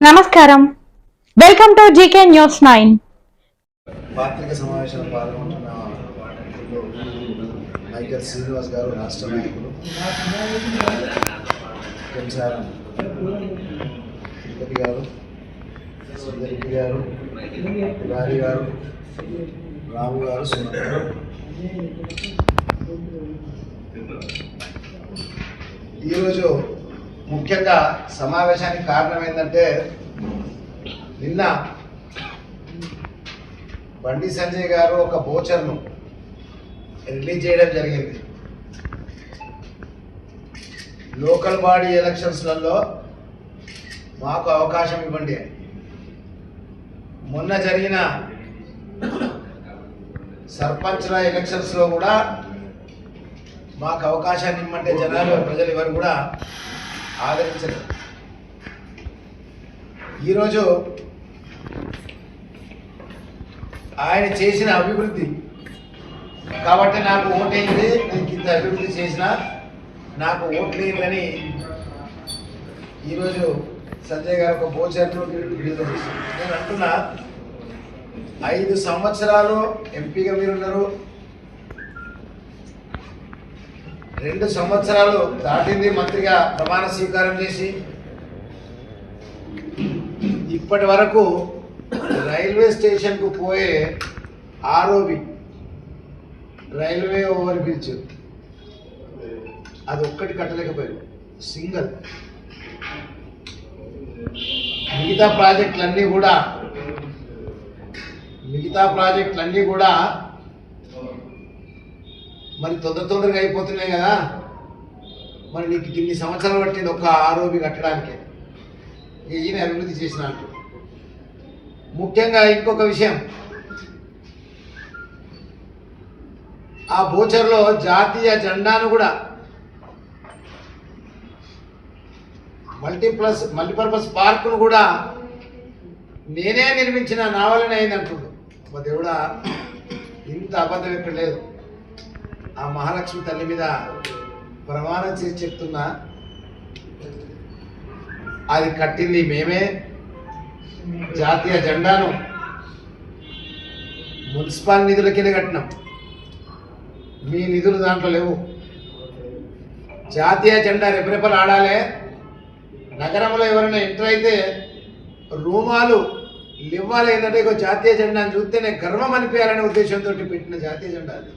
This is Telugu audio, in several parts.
నమస్కారం. Welcome to GK news nine పాత్రిక సమావేశంలో పాల్గొంటున్న మైకల్ శ్రీనివాస్ గారు రాష్ట్ర నాయకులు కంసారం తిరుపతి గారు సుందరెడ్డి గారు గారి గారు రాము గారు సుమన్ గారు. ఈరోజు ముఖ్యంగా సమావేశానికి కారణం ఏంటంటే నిన్న బండి సంజయ్ గారు ఒక బోచర్ను రిలీజ్ చేయడం జరిగింది. లోకల్ బాడీ ఎలక్షన్స్లలో మాకు అవకాశం ఇవ్వండి మొన్న జరిగిన సర్పంచ్ల ఎలక్షన్స్లో కూడా మాకు అవకాశాన్ని ఇమ్మంటే జనాలు ప్రజలు ఎవరు కూడా ఆదరించలేదు ఈరోజు ఆయన చేసిన అభివృద్ధి. కాబట్టి నాకు ఓటైంది నేను ఇంత అభివృద్ధి చేసిన నాకు ఓట్లేదని ఈరోజు సంజయ్ గారు ఒక భోజనంలో విడుదల నేను అంటున్నా ఐదు సంవత్సరాలు ఎంపీగా మీరున్నారు. రెండు సంవత్సరాలు దాటింది మంత్రిగా ప్రమాణ స్వీకారం చేసి. ఇప్పటి వరకు రైల్వే స్టేషన్కు పోయే ఆర్ఓబి రైల్వే ఓవర్ బ్రిడ్జ్ అది ఒక్కటి కట్టలేకపోయారు. సింగల్. మిగతా ప్రాజెక్టులన్నీ కూడా మిగతా ప్రాజెక్టులన్నీ కూడా మరి తొందర తొందరగా అయిపోతున్నాయి కదా. మరి నీకు ఇన్ని సంవత్సరాలు పట్టింది ఒక ఆరోపి కట్టడానికి. ఈయన అభివృద్ధి చేసిన ముఖ్యంగా ఇంకొక విషయం. ఆ బోచర్లో జాతీయ జెండాను కూడా మల్టీప్లస్ మల్టీపర్పస్ పార్కును కూడా నేనే నిర్మించిన నావలనే అయింది అంటుండు. మా దేవుడా ఇంత అబద్ధం ఎక్కడ లేదు. ఆ మహాలక్ష్మి తల్లి మీద ప్రమాణం చేసి చెప్తున్నా అది కట్టింది మేమే. జాతీయ జెండాను మున్సిపల్ నిధుల కింద కట్టినాం. మీ నిధులు దాంట్లో లేవు. జాతీయ జెండా రెపరెపలు ఆడాలి నగరంలో ఎవరైనా ఎంటర్ అయితే రూమాలు ఇవ్వాలి ఏంటంటే జాతీయ జెండాను చూస్తేనే గర్వం అనిపించాలనే ఉద్దేశంతో పెట్టిన జాతీయ జెండా అది.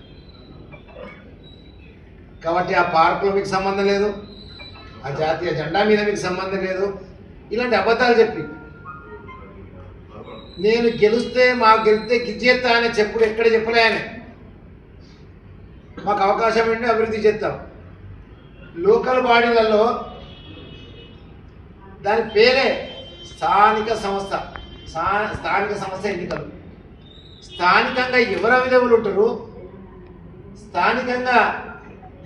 కాబట్టి ఆ పార్కులో మీకు సంబంధం లేదు ఆ జాతీయ జెండా మీద మీకు సంబంధం లేదు. ఇలాంటి అబద్ధాలు చెప్పి నేను గెలిస్తే మాకు గెలిస్తే గిజ్జేస్తా అనే చెప్పుడు ఎక్కడ చెప్పలే ఆయన. మాకు అవకాశం ఏంటి అభివృద్ధి చేస్తాం లోకల్ బాడీలలో దాని పేరే స్థానిక సంస్థ స్థానిక సంస్థ ఎన్నికలు. స్థానికంగా ఎవరు అవైలబుల్ ఉంటారు? స్థానికంగా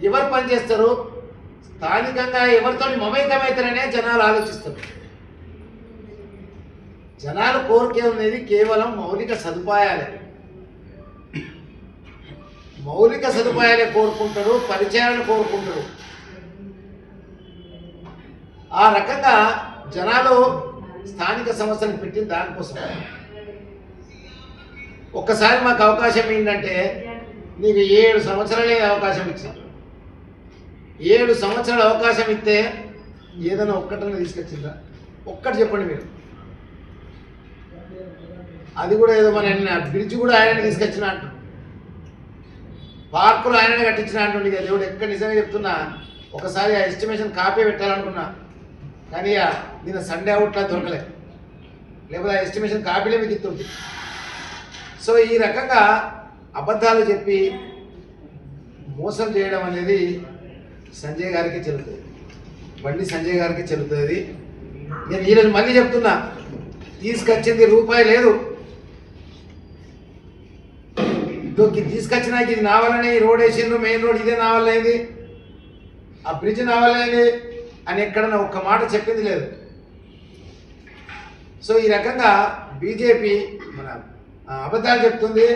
ఎవరు పనిచేస్తారు స్థానికంగా ఎవరితో మమేకమవుతారనే జనాలు ఆలోచిస్తారు. జనాలు కోరికే అనేది కేవలం మౌలిక సదుపాయాలే. మౌలిక సదుపాయాలే కోరుకుంటారు పరిచయాలను కోరుకుంటారు. ఆ రకంగా జనాలు స్థానిక సంస్థలు పెట్టిన దానికోసం. ఒక్కసారి మాకు అవకాశం ఏంటంటే నీకు ఏడు సంవత్సరాలే అవకాశం ఇచ్చారు. ఏడు సంవత్సరాల అవకాశం ఇస్తే ఏదైనా ఒక్కటన్నా తీసుకొచ్చిందా ఒక్కటి చెప్పండి మీరు. అది కూడా ఏదో మన బ్రిడ్జ్ కూడా ఆయన తీసుకొచ్చిన అంటు పార్కులు ఆయననే కట్టించిన అంటుండే కదా దేవుడు ఎక్కడ నిజంగా చెప్తున్నా ఒకసారి ఆ ఎస్టిమేషన్ కాపీ పెట్టాలనుకున్నా కానీ ఆ నేను సండే అవుట్లా దొరకలే. లేకపోతే ఆ ఎస్టిమేషన్ కాపీలే మీకు ఇస్తుంది సో ఈ రకంగా అబద్ధాలు చెప్పి మోసం చేయడం అనేది సంజయ్ గారికి చెల్లుతుంది. బండి సంజయ్ గారికి చెల్లుతుంది. నేను ఈరోజు మళ్ళీ చెప్తున్నా తీసుకొచ్చింది రూపాయి లేదు. ఇదొక తీసుకొచ్చినాక ఇది నా వల్లనే ఈ రోడ్ వేసిండ్రు మెయిన్ రోడ్ ఇదే నా వల్ల అయింది ఆ బ్రిడ్జ్ నా వల్ల అయింది అని ఎక్కడన్నా ఒక్క మాట చెప్పింది లేదు. సో ఈ రకంగా బీజేపీ మన అబద్ధాలు చెప్తుంది.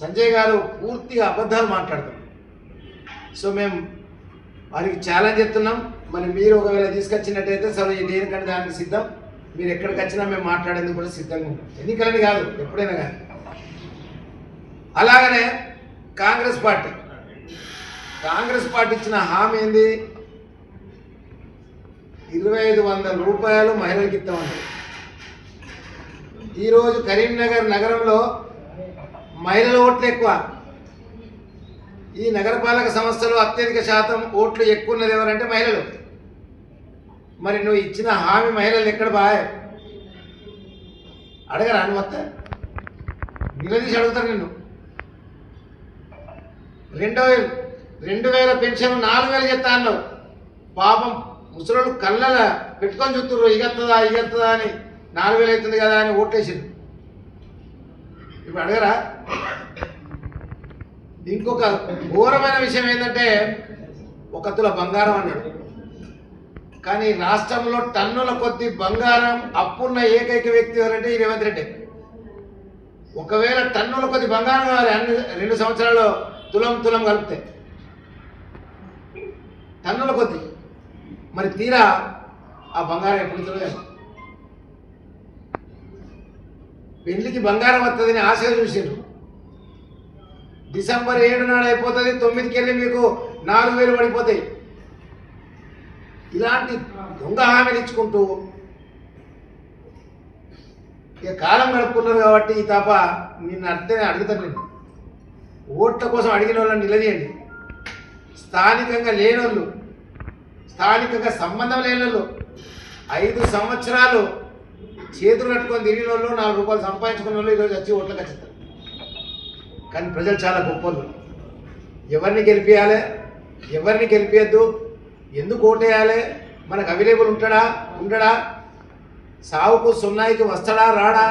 సంజయ్ గారు పూర్తిగా అబద్ధాలు మాట్లాడుతున్నారు. సో మేము వారికి ఛాలెంజ్ చెప్తున్నాం మరి మీరు ఒకవేళ తీసుకొచ్చినట్టయితే సరే దేనికంటే దానికి సిద్ధం. మీరు ఎక్కడికి వచ్చినా మేము మాట్లాడేందుకు కూడా సిద్ధంగా ఉంటాం ఎన్నికలని కాదు ఎప్పుడైనా కానీ. అలాగనే కాంగ్రెస్ పార్టీ. కాంగ్రెస్ పార్టీ ఇచ్చిన హామీ ఏంది? ఇరవై ఐదు వందల రూపాయలు మహిళలకు ఇస్తామన్నారు ఈరోజు కరీంనగర్ నగరంలో మహిళల ఓట్లు ఎక్కువ. ఈ నగరపాలక సంస్థలో అత్యధిక శాతం ఓట్లు ఎక్కువ ఉన్నది ఎవరంటే మహిళలు. మరి నువ్వు ఇచ్చిన హామీ మహిళలు ఎక్కడ బాయ్ అడగరా అని మొత్తం నిలదీసి అడుగుతారు నిన్ను. రెండో రెండు వేల పెన్షన్ నాలుగు వేలు చెప్తా అన్నావు. పాపం ముసలోళ్ళు కళ్ళ పెట్టుకొని చూస్తున్నారు ఇగత్తదా ఇగత్తదా అని. నాలుగు వేలు అవుతుంది కదా అని ఓట్లేసిండు ఇప్పుడు అడగరా? ఇంకొక ఘోరమైన విషయం ఏంటంటే ఒక తుల బంగారం అన్నాడు. కానీ రాష్ట్రంలో టన్నుల కొద్ది బంగారం అప్పున్న ఏకైక వ్యక్తి ఎవరంటే ఈ రేవంత్ రెడ్డి. ఒకవేళ టన్నుల కొద్ది బంగారం కావాలి అన్ని రెండు సంవత్సరాలు తులం తులం కలిపితే. టన్నుల కొద్ది. మరి తీరా ఆ బంగారం ఎప్పుడు ఇస్తుందో పెళ్ళికి బంగారం వస్తుందని ఆశ చూసిండ్రు. డిసెంబర్ ఏడు నాడు అయిపోతుంది తొమ్మిదికి వెళ్ళి మీకు నాలుగు వేలు పడిపోతాయి. ఇలాంటి దొంగ హామీలు ఇచ్చుకుంటూ ఇక కాలం గడుపుకున్నారు కాబట్టి ఈ తప్ప నిన్ను అడితే అడుగుతాను నేను. ఓట్ల కోసం అడిగిన వాళ్ళని నిలదీయండి. స్థానికంగా లేనోళ్ళు స్థానికంగా సంబంధం లేని వాళ్ళు ఐదు సంవత్సరాలు చేతులు కట్టుకొని తిరిగిన వాళ్ళు నాలుగు రూపాయలు సంపాదించుకున్న వాళ్ళు ఈరోజు వచ్చి ఓట్లకు వచ్చేస్తారు కానీ ప్రజలు చాలా గొప్పలు. ఎవరిని గెలిపించాలి ఎవరిని గెలిపించద్దు ఎందుకు ఓటేయాలి? మనకు అవైలబుల్ ఉంటాడా? ఉండడా? సావుకు సున్నాయికి వస్తాడా? రాడా?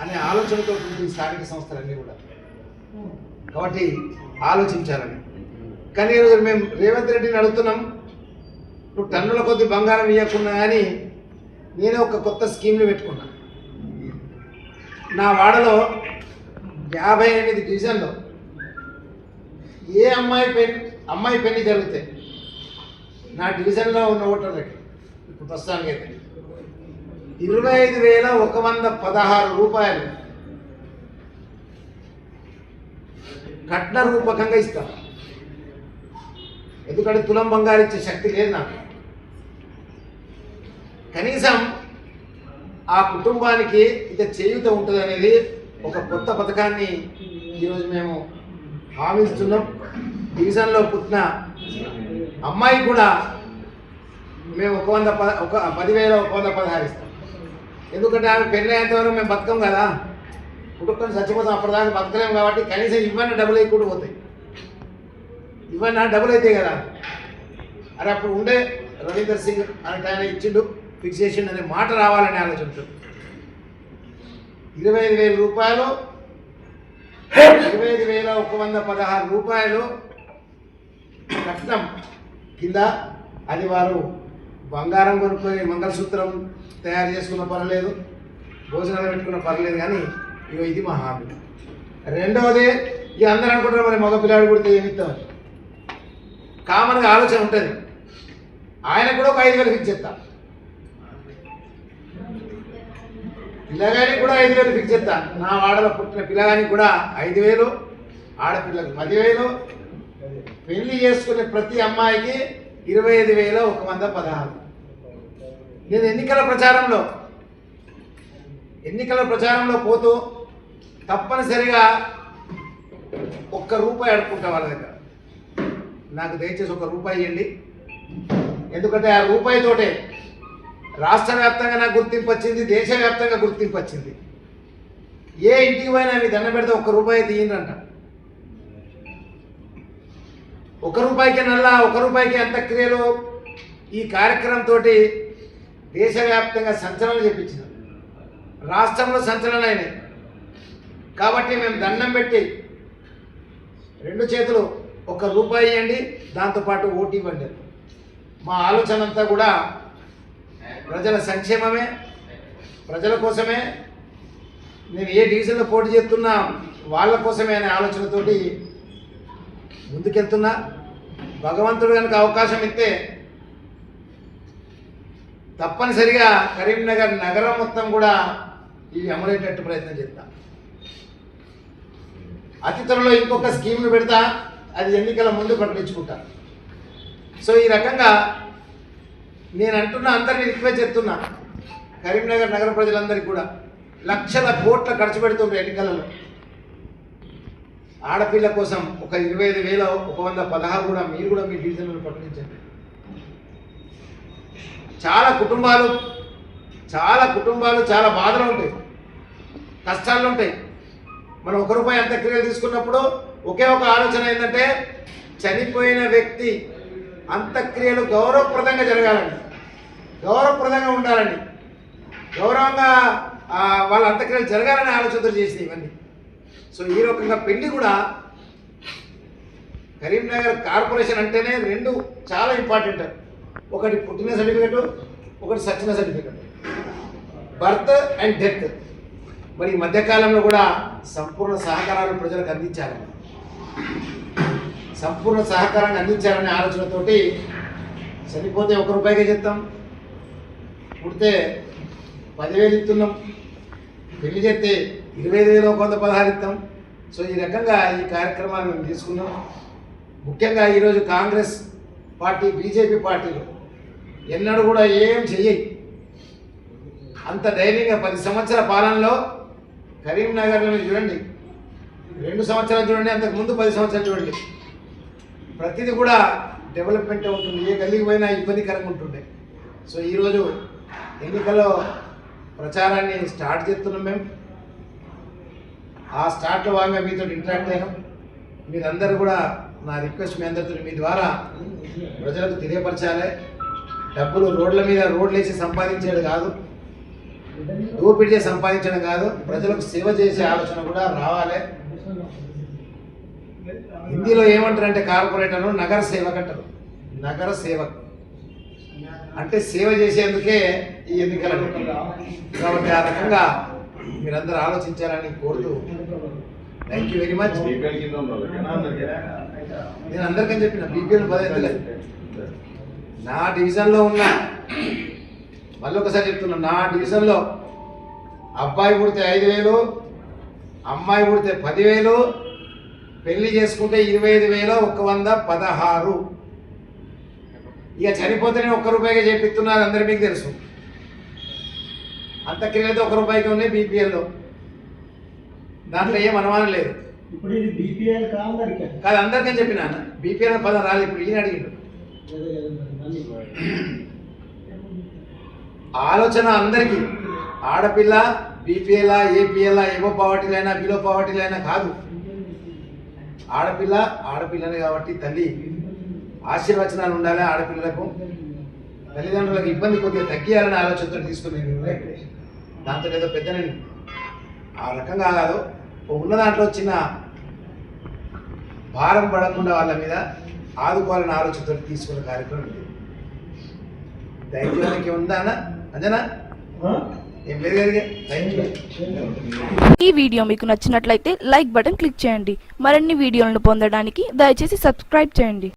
అనే ఆలోచనతో ఉంటుంది ఈ స్థానిక సంస్థలన్నీ కూడా. కాబట్టి ఆలోచించాలని. కానీ ఈరోజు మేము రేవంత్ రెడ్డిని అడుగుతున్నాం. నువ్వు టన్నుల కొద్ది బంగారం ఇవ్వకున్నా కానీ నేనే ఒక కొత్త స్కీమ్ని పెట్టుకున్నా. నా వాడలో యాభై ఎనిమిది డివిజన్లో ఏ అమ్మాయి పెన్ అమ్మాయి పెళ్ళి జరుగుతాయి నా డివిజన్లో ఉన్న ఓటర్లకి ఇప్పుడు ప్రస్తుతానికి అయితే ఇరవై ఐదు వేల ఒక వంద పదహారు రూపాయలు కట్న రూపకంగా ఇస్తాను ఎందుకంటే తులం బంగారు ఇచ్చే శక్తి లేదు నాకు. కనీసం ఆ కుటుంబానికి ఇక చేయూత ఉంటుంది అనేది ఒక కొత్త పథకాన్ని ఈరోజు మేము భావిస్తున్నాం. డివిజన్లో పుట్టిన అమ్మాయి కూడా మేము ఒక వంద పద ఒక పదివేల ఒక వంద పదహారు ఇస్తాం. ఎందుకంటే ఆమె పెళ్ళి వరకు మేము బతకం కదా. కుటుంబం చచ్చిపోతాం అప్పటిదాకా బతకలేము కాబట్టి కనీసం ఇవన్నీ డబ్బులు కూడా పోతాయి. ఇవన్నీ డబ్బులు అవుతాయి కదా. అరే అప్పుడు ఉండే రవీందర్ సింగ్ అనే ఆయన ఇచ్చిండు ఫిక్సేషన్ అనే మాట రావాలని ఆలోచనతో. ఇరవై ఐదు వేల రూపాయలు ఇరవై ఐదు వేల ఒక వంద పదహారు రూపాయలు కట్నం కింద అది వారు బంగారం కొనుక్కొని మంగళసూత్రం తయారు చేసుకున్న పర్లేదు భోజనాలు పెట్టుకున్న పర్లేదు కానీ ఇగో ఇది మా హామీ రెండవది ఇక అందరూ అనుకుంటారు మరి మగ పిల్లాడు కొడితే ఏమి కామన్గా ఆలోచన ఉంటుంది. ఆయన కూడా ఒక ఐదు వేలు ఇచ్చేస్తాం చేస్తా పిల్లగానికి కూడా ఐదు వేలు ఫిక్స్ చేస్తా. నా వాడలో పుట్టిన పిల్లగానికి కూడా ఐదు వేలు ఆడపిల్లకు పదివేలు. పెళ్ళి చేసుకునే ప్రతి అమ్మాయికి ఇరవై ఐదు వేల ఒక వంద పదహారు. నేను ఎన్నికల ప్రచారంలో ఎన్నికల ప్రచారంలో పోతూ తప్పనిసరిగా ఒక్క రూపాయి అడుక్కుంటా వాళ్ళ దగ్గర. నాకు దయచేసి ఒక రూపాయి ఇవ్వండి ఎందుకంటే ఆ రూపాయితోటే రాష్ట్ర వ్యాప్తంగా నాకు గుర్తింపు వచ్చింది దేశవ్యాప్తంగా గుర్తింపు వచ్చింది ఏ ఇంటికి పోయినా మీ దండం పెడితే ఒక్క రూపాయి తీయండి ఒక రూపాయికి నల్లా ఒక రూపాయికి అంత్యక్రియలు క్రియలు. ఈ కార్యక్రమంతో దేశవ్యాప్తంగా సంచలనం చేపించిన. రాష్ట్రంలో సంచలనైనాయి కాబట్టి మేము దండం పెట్టి రెండు చేతులు ఒక రూపాయి ఇవ్వండి దాంతోపాటు ఓటు ఇవ్వండి. మా ఆలోచన అంతా కూడా ప్రజల సంక్షేమమే ప్రజల కోసమే. నేను ఏ డివిజన్లో పోటీ చేస్తున్నా వాళ్ళ కోసమే అనే ఆలోచనతోటి ముందుకెళ్తున్నా. భగవంతుడు కనుక అవకాశం ఇస్తే తప్పనిసరిగా కరీంనగర్ నగరం మొత్తం కూడా ఇవి అమలయ్యేటట్టు ప్రయత్నం చేస్తా. అతి త్వరలో ఇంకొక స్కీమ్ను పెడతా అది ఎన్నికల ముందు ప్రకటించుకుంటా. సో ఈ రకంగా నేను అంటున్న అందరినీ రిక్వెస్ట్ చేస్తున్నా. కరీంనగర్ నగర ప్రజలందరికీ కూడా లక్షల కోట్ల ఖర్చు పెడుతుండ్రు ఎన్నికలలో. ఆడపిల్ల కోసం ఒక ఇరవై ఐదు వేల ఒక వంద పదహారు కూడా మీరు కూడా మీ డివిజన్లను ప్రకటించండి చాలా కుటుంబాలు చాలా కుటుంబాలు చాలా బాధలు ఉంటాయి. కష్టాలు ఉంటాయి. మనం ఒక రూపాయి అంత్యక్రియలు తీసుకున్నప్పుడు ఒకే ఒక ఆలోచన ఏంటంటే చనిపోయిన వ్యక్తి అంత్యక్రియలు గౌరవప్రదంగా జరగాలండి. గౌరవప్రదంగా ఉండాలని గౌరవంగా వాళ్ళ అంతక్రియలు జరగాలని ఆలోచనతో చేసింది ఇవన్నీ. సో ఈ రకంగా పెళ్ళి కూడా కరీంనగర్ కార్పొరేషన్ అంటేనే రెండు చాలా ఇంపార్టెంట్. ఒకటి పుట్టిన సర్టిఫికెట్ ఒకటి సచ్చిన సర్టిఫికెట్. Birth and death. మరి ఈ మధ్యకాలంలో కూడా సంపూర్ణ సహకారాలు ప్రజలకు అందించాలని సంపూర్ణ సహకారాన్ని అందించాలనే ఆలోచనతోటి చనిపోతే ఒక రూపాయికే చెప్తాం. పుడితే పదివేలు ఇస్తున్నాం పెళ్ళి చేస్తే ఇరవై ఐదు వేలు కొంత వంద పదహారు ఇస్తాం సో ఈ రకంగా ఈ కార్యక్రమాన్ని మేము తీసుకున్నాం. ముఖ్యంగా ఈరోజు కాంగ్రెస్ పార్టీ బీజేపీ పార్టీలు ఎన్నడూ కూడా ఏం చెయ్యి అంత ధైర్యంగా పది సంవత్సరాల పాలనలో కరీంనగర్లో మీరు చూడండి. రెండు సంవత్సరాలు చూడండి అంతకు ముందు పది సంవత్సరాలు చూడండి. ప్రతిదీ కూడా డెవలప్మెంట్ ఉంటుంది ఏ గల్లీకి పోయినా ఇబ్బందికరంగా ఉంటుండే. సో ఈరోజు ఎన్నికల్లో ప్రచారాన్ని స్టార్ట్ చేస్తున్నాం మేము. ఆ స్టార్ట్లో భాగంగా మీతో ఇంటరాక్ట్ అయినాం. మీరందరూ కూడా నా రిక్వెస్ట్ మీ అందరితో మీ ద్వారా ప్రజలకు తెలియపరచాలి. డబ్బులు రోడ్ల మీద రోడ్లు వేసి సంపాదించేది కాదు. దోపిడీ సంపాదించడం కాదు. ప్రజలకు సేవ చేసే ఆలోచన కూడా రావాలి. హిందీలో ఏమంటారంటే కార్పొరేటర్ నగర సేవక్ అంటారు నగర సేవక్ అంటే సేవ చేసేందుకే ఈ ఎన్నికలు. కాబట్టి ఆ రకంగా మీరందరూ ఆలోచించాలని కోరుతూ థ్యాంక్ యూ వెరీ మచ్ నేను అందరికని చెప్పిన బీపీఎల్ పదవి నా డివిజన్లో ఉన్న మళ్ళీ ఒకసారి చెప్తున్నా నా డివిజన్లో అబ్బాయి పుడితే ఐదు వేలు అమ్మాయి పుడితే పదివేలు పెళ్ళి చేసుకుంటే ఇరవై ఐదు వేలు ఒక వంద పదహారు. ఇక చనిపోతేనే ఒక్క రూపాయిగా చేపిస్తున్నారు అందరు మీకు తెలుసు. అంతక్రియలతో ఒక రూపాయికి ఉన్నాయి బీపీఎల్లో దాంట్లో ఏం అనుమానం లేదు. ఇప్పుడు ఇది బీపీఎల్ కాదు అందరికని చెప్పిన బీపీఎల్ పదం రాలేదు ఇప్పుడు ఈయన అడిగిండు. ఆలోచన అందరికీ. ఆడపిల్ల బీపీఎల్ ఏపీఎల్ ఏవో పావర్టీలైనా బిలో పావర్టీలైనా కాదు. ఆడపిల్ల ఆడపిల్లని కాబట్టి తల్లి ఆశీర్వచనాలు ఉండాలి ఆడపిల్లలకు. తల్లిదండ్రులకు ఇబ్బంది కొద్దిగా తగ్గియాలనే ఆలోచనతో తీసుకుని దాంతో ఏదో పెద్ద నేను ఆ రకంగా కాదు. ఉన్న దాంట్లో చిన్న భారం పడకుండా వాళ్ళ మీద ఆదుకోవాలని ఆలోచనతో తీసుకున్న కార్యక్రమం ఇది. థ్యాంక్ యూ నీకు ఉందా అన్న? అంజనా? ఈ వీడియో మీకు నచ్చినట్లయితే లైక్ బటన్ క్లిక్ చేయండి. మరిన్ని వీడియోలను పొందడానికి దయచేసి సబ్స్క్రైబ్ చేయండి.